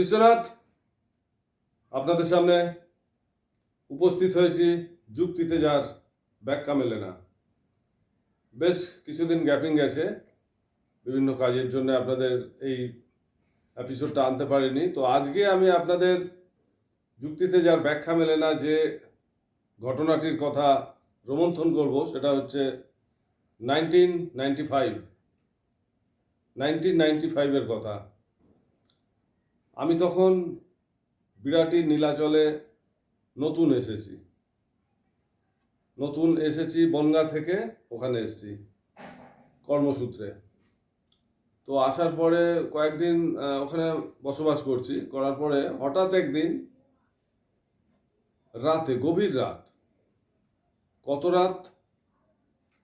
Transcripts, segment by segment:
বিশ্বনাথ আপনাদের সামনে উপস্থিত হয়েছি যুক্তিতে যার ব্যাখ্যা মেলে না। বেশ কিছুদিন গ্যাপিং গেছে, বিভিন্ন কাজের জন্য আপনাদের এই এপিসোডটা আনতে পারিনি। তো আজকে আমি আপনাদের যুক্তিতে যার ব্যাখ্যা মেলে না, যে ঘটনাটির কথা রোমন্থন করব, সেটা হচ্ছে nineteen ninety five nineteen ninety ফাইভের কথা। আমি তখন বিরাটি নীলাচলে নতুন এসেছি। নতুন এসেছি বনগা থেকে ওখানে এসেছি, কর্মসূত্রে। তো আসার পরে কয়েকদিন ওখানে বসবাস করছি। করার পরে হঠাৎ একদিন রাতে, গভীর রাত, কত রাত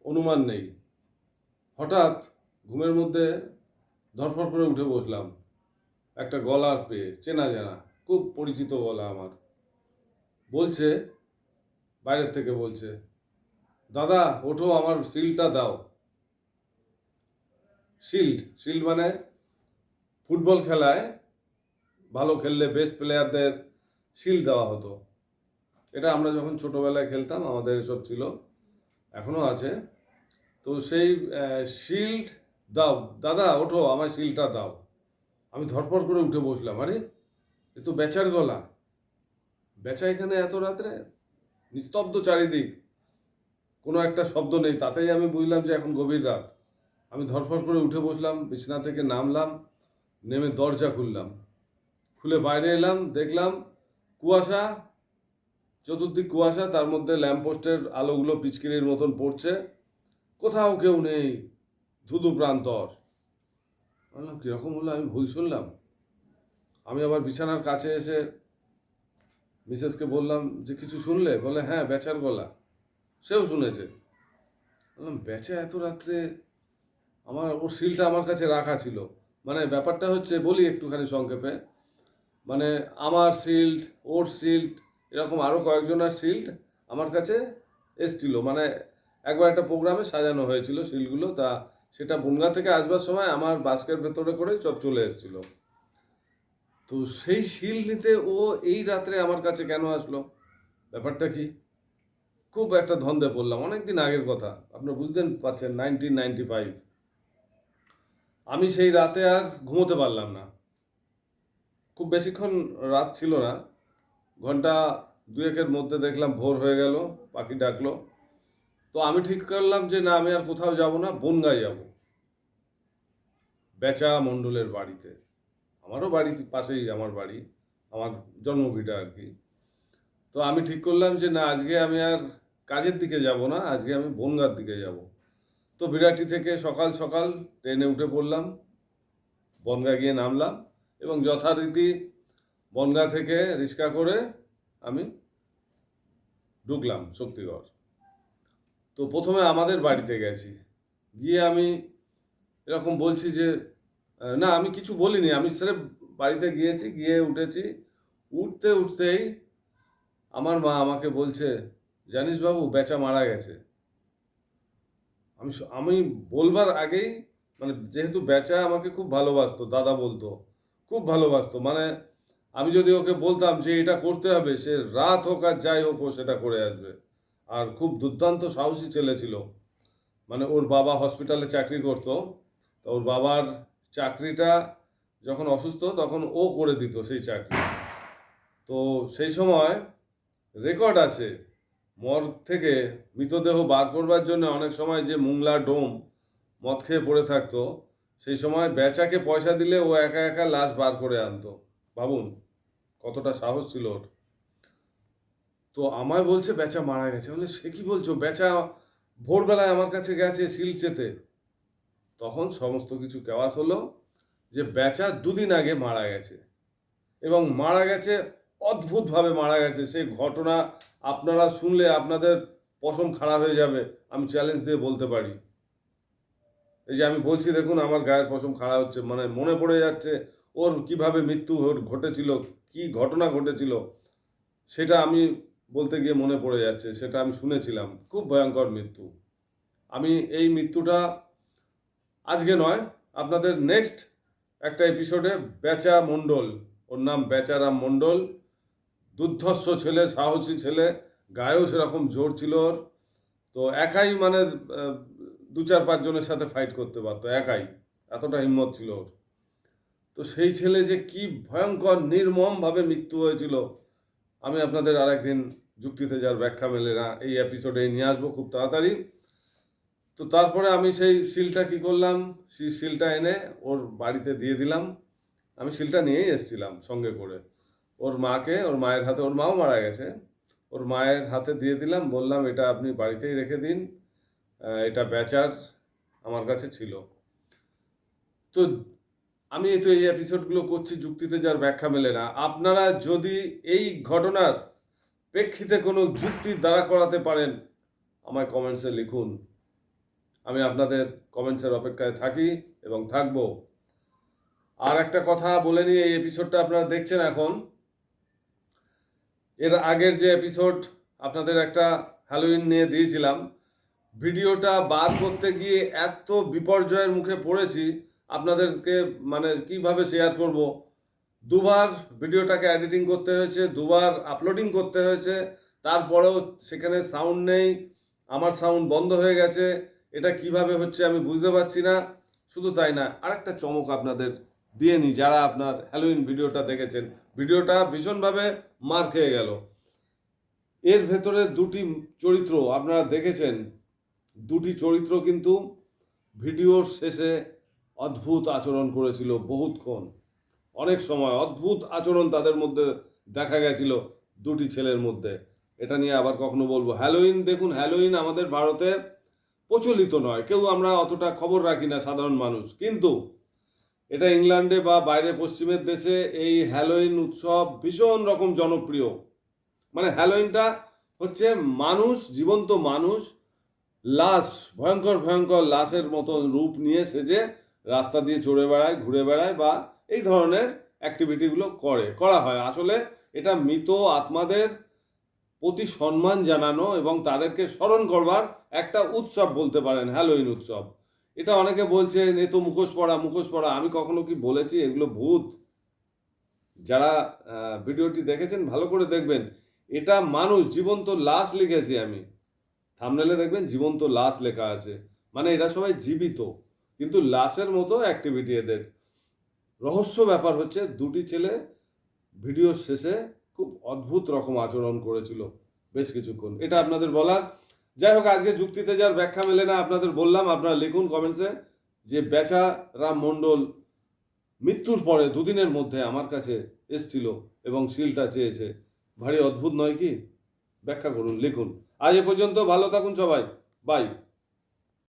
অনুমান নেই। হঠাৎ ঘুমের মধ্যে ধরফর করে উঠে বসলাম। একটা গলার পেয়ে চেনা জানা, খুব পরিচিত গলা আমার। বলছে, বাইরের থেকে বলছে, দাদা, ওঠো, আমার শিলটা দাও। শিল্ড শিল্ড মানে ফুটবল খেলায় ভালো খেললে বেস্ট প্লেয়ারদের শিল্ড দেওয়া হতো। এটা আমরা যখন ছোটোবেলায় খেলতাম, আমাদের এসব ছিল এখনও আছে। তো সেই শিল্ড দাও, দাদা, ওঠো আমার শিলটা দাও। আমি ধরপড় করে উঠে বসলাম, আরে এ তো বেচার গলা। বেচা এখানে এত রাত্রে? নিস্তব্ধ চারিদিক। কোনো একটা শব্দ নেই, তাতেই আমি বুঝলাম যে এখন গভীর রাত। আমি ধরফর করে উঠে বসলাম, বিছানা থেকে নামলাম, নেমে দরজা খুললাম। খুলে বাইরে এলাম, দেখলাম কুয়াশা, চতুর্দিক কুয়াশা, তার মধ্যে ল্যাম্পপোস্টের আলোগুলো পিচকিরির মতন পড়ছে। কোথাও কেউ নেই, ধুধু প্রান্তর। বললাম, কীরকম হলো? আমি ভুল শুনলাম। আমি আবার বিছানার কাছে এসে মিসেসকে বললাম যে, কিছু শুনলে? বলে হ্যাঁ বেচার গলা। সেও শুনেছে। বললাম, বেচা এত রাত্রে আমার ওর শিলটা আমার কাছে রাখা ছিল। মানে ব্যাপারটা হচ্ছে, বলি একটুখানি সংক্ষেপে মানে আমার শিল্ড, ওর শিল্ড, এরকম আরও কয়েকজনের শিল্ড আমার কাছে এসছিল। মানে একবার একটা প্রোগ্রামে সাজানো হয়েছিল শিলগুলো তা সেটা বনগা থেকে আসবার সময় আমার বাস্কের ভেতরে করে সব চলে এসেছিল। তো সেই শিল নিতে ও এই রাত্রে আমার কাছে কেন আসলো? ব্যাপারটা কি? খুব একটা ধন্দে পড়লাম অনেক দিন আগের কথা। আপনি বুঝতেন পারছেন নাইনটিন নাইনটি ফাইভ আমি সেই রাতে আর ঘুমোতে পারলাম না। খুব বেশিক্ষণ রাত ছিল না। ঘণ্টা দুয়েকের মধ্যে দেখলাম ভোর হয়ে গেল, পাখি ডাকলো। তো আমি ঠিক করলাম যে না, আমি আর কোথাও যাব না, বনগায় যাব। বেচা মণ্ডলের বাড়িতে। আমারও বাড়ি পাশেই, আমার বাড়ি, আমার জন্মভিটা আর কি। তো আমি ঠিক করলাম যে না, আজকে আমি আর কাজের দিকে যাব না, আজকে আমি বনগার দিকে যাব। তো বিরাটি থেকে সকাল সকাল ট্রেনে উঠে পড়লাম, বনগা গিয়ে নামলাম এবং যথারীতি বনগা থেকে রিক্সা করে আমি ঢুকলাম শক্তিগড়। তো প্রথমে আমাদের বাড়িতে গেছি। গিয়ে আমি এরকম বলছি যে না, আমি কিছু বলিনি। আমি স্রেফ বাড়িতে গিয়েছি, গিয়ে উঠেছি। উঠতে উঠতেই আমার মা আমাকে বলছে, জানিস বাবু, বেচা মারা গেছে। আমি আমি বলবার আগেই মানে যেহেতু বেচা আমাকে খুব ভালোবাসতো, দাদা বলতো, খুব ভালোবাসতো মানে আমি যদি ওকে বলতাম যে, এটা করতে হবে, সে রাত হোক আর যাই হোক সেটা করে আসবে। আর খুব দুর্দান্ত সাহসী ছেলে ছিল। মানে ওর বাবা হসপিটালে চাকরি করতো। তো ওর বাবার চাকরিটা যখন অসুস্থ, তখন ও করে দিত সেই চাকরি। তো সেই সময় রেকর্ড আছে, মর্গ থেকে মৃতদেহ বার করবার জন্য অনেক সময় যে মুংলা ডোম মদ খেয়ে পড়ে থাকতো, সেই সময় বেচাকে পয়সা দিলে ও একা একা লাশ বার করে আনতো। ভাবুন, কতটা সাহস ছিল ওর। তো আমায় বলছে, বেচা মারা গেছে। বলে, সে কি বলছো? বেচা ভোরবেলায় আমার কাছে গেছে শিলচেতে তখন সমস্ত কিছু কেওয়াস হলো যে, বেচা দুদিন আগে মারা গেছে। এবং মারা গেছে, অদ্ভুতভাবে মারা গেছে। সেই ঘটনা আপনারা শুনলে আপনাদের পশম খাড়া হয়ে যাবে, আমি চ্যালেঞ্জ দিয়ে বলতে পারি। এই যে আমি বলছি, দেখুন, আমার গায়ের পশম খাড়া হচ্ছে মানে মনে পড়ে যাচ্ছে, ওর কীভাবে মৃত্যু ঘটেছিল, কি ঘটনা ঘটেছিল, সেটা আমি বলতে গিয়ে মনে পড়ে যাচ্ছে, সেটা আমি শুনেছিলাম। খুব ভয়ঙ্কর মৃত্যু। আমি এই মৃত্যুটা আজকে নয়, আপনাদের নেক্সট একটা এপিসোডে বেচা মণ্ডল, ওর নাম বেচারাম মণ্ডল। দুর্ধর্ষ ছেলে, সাহসী ছেলে, গায়েও সেরকম জোর ছিল ওর। তো একাই মানে দু চার পাঁচজনের সাথে ফাইট করতে পারতো, একাই। এতটা হিম্মত ছিল ওর। তো সেই ছেলে যে কি ভয়ঙ্কর, নির্মমভাবে মৃত্যু হয়েছিল। আমি আপনাদের আরেকদিন যুক্তিতে যার ব্যাখ্যা মেলে না, এই এপিসোডে নিয়ে আসব খুব তাড়াতাড়ি। তো তারপরে আমি সেই শিলটা কি করলাম? সেই শিলটা এনে ওর বাড়িতে দিয়ে দিলাম। আমি শিলটা নিয়েই এসেছিলাম সঙ্গে করে। ওর মাকে, ওর মায়ের হাতে, ওর মাও মারা গেছে। ওর মায়ের হাতে দিয়ে দিলাম, বললাম, এটা আপনি বাড়িতেই রেখে দিন। এটা বেচার আমার কাছে ছিল। তো আমি তো এই এপিসোডগুলো করছি, যুক্তিতে যার ব্যাখ্যা মেলে না। আপনারা যদি এই ঘটনার প্রেক্ষিতে কোনো যুক্তি দাঁড়া করাতে পারেন, আমায় কমেন্টসে লিখুন। আমি আপনাদের কমেন্টসের অপেক্ষায় থাকি এবং থাকব। আর একটা কথা বলে নিয়ে এই এপিসোডটা আপনারা দেখছেন এখন। এর আগের যে এপিসোড আপনাদের একটা হ্যালোইন নিয়ে দিয়েছিলাম। ভিডিওটা বার করতে গিয়ে এত বিপর্যয়ের মুখে পড়েছি আপনাদেরকে মানে কীভাবে শেয়ার করব? দুবার ভিডিওটাকে এডিটিং করতে হয়েছে, দুবার আপলোডিং করতে হয়েছে, তারপরেও সেখানে সাউন্ড নেই, আমার সাউন্ড বন্ধ হয়ে গেছে, এটা কীভাবে হচ্ছে আমি বুঝতে পারছি না, শুধু তাই না, আরেকটা চমক আপনাদের দিয়ে নিই, যারা আপনার হ্যালোইন ভিডিওটা দেখেছেন, ভিডিওটা ভীষণভাবে মার খেয়ে গেল। এর ভেতরে দুটি চরিত্র আপনারা দেখেছেন, দুটি চরিত্র কিন্তু ভিডিওর শেষে অদ্ভুত আচরণ করেছিল বহুতক্ষণ অনেক সময় অদ্ভুত আচরণ তাদের মধ্যে দেখা গেছিল দুটি ছেলের মধ্যে। এটা নিয়ে আবার কখনো বলব, হ্যালোইন, দেখুন, হ্যালোইন আমাদের ভারতে প্রচলিত নয়। কেউ আমরা অতটা খবর রাখি না, সাধারণ মানুষ। কিন্তু এটা ইংল্যান্ডে বা বাইরে পশ্চিমের দেশে এই হ্যালোইন উৎসব ভীষণ রকম জনপ্রিয়। মানে হ্যালোইনটা হচ্ছে মানুষ, জীবন্ত মানুষ, লাশ, ভয়ঙ্কর ভয়ঙ্কর লাশের মতন রূপ নিয়ে সেজে রাস্তা দিয়ে চড়ে বেড়ায়, ঘুরে বেড়ায় বা এই ধরনের অ্যাক্টিভিটিগুলো করে, করা হয়। আসলে এটা মৃত আত্মাদের প্রতি সম্মান জানানো এবং তাদেরকে স্মরণ করবার একটা উৎসব বলতে পারেন হ্যালোইন উৎসব। এটা অনেকে বলছেন এ তো মুখোশ পড়া মুখোশ পড়া আমি কখনো কি বলেছি? এগুলো ভূত। যারা ভিডিওটি দেখেছেন, ভালো করে দেখবেন। এটা মানুষ, জীবন্ত লাশ লিখেছি আমি। থামনেলে দেখবেন, জীবন্ত লাশ লেখা আছে। মানে এরা সবাই জীবিত। কিন্তু লাশের মতো অ্যাক্টিভিটি এদের। রহস্য ব্যাপার হচ্ছে, দুটি ছেলে ভিডিও শেষে খুব অদ্ভুত রকম আচরণ করেছিল বেশ কিছুক্ষণ। এটা আপনাদের বলার। যাই হোক, আজকে যুক্তিতে যার ব্যাখ্যা মেলে না, আপনাদের বললাম, আপনারা লিখুন কমেন্টসে যে বেচা রাম মণ্ডল মৃত্যুর পরে দুদিনের মধ্যে আমার কাছে এসছিল এবং শিলটা চেয়েছে। ভারী অদ্ভুত নয় কি? ব্যাখ্যা করুন, লিখুন। আজ এ পর্যন্ত ভালো থাকুন সবাই। বাই